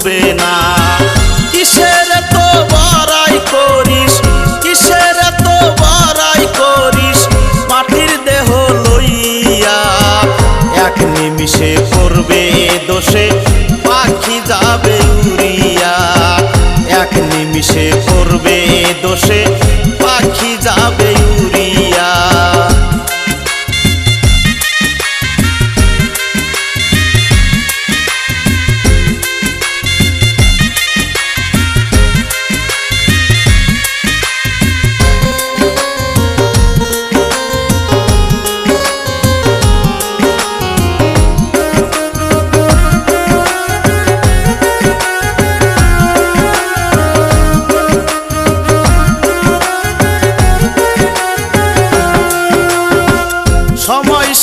ভুলবে না। কিসের তো বড়াই করিস? কিসের তো বড়াই করিস? মাটির দেহ লইয়া এক নিমিষে করবে দোষে।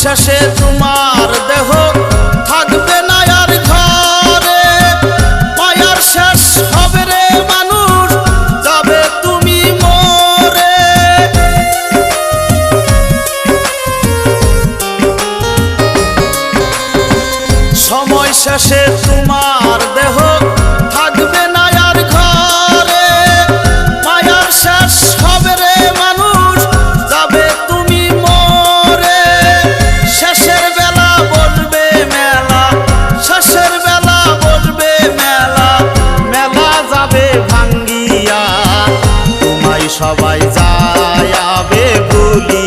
বিশ্বাসে তোমার সবাই যাবে ভুলি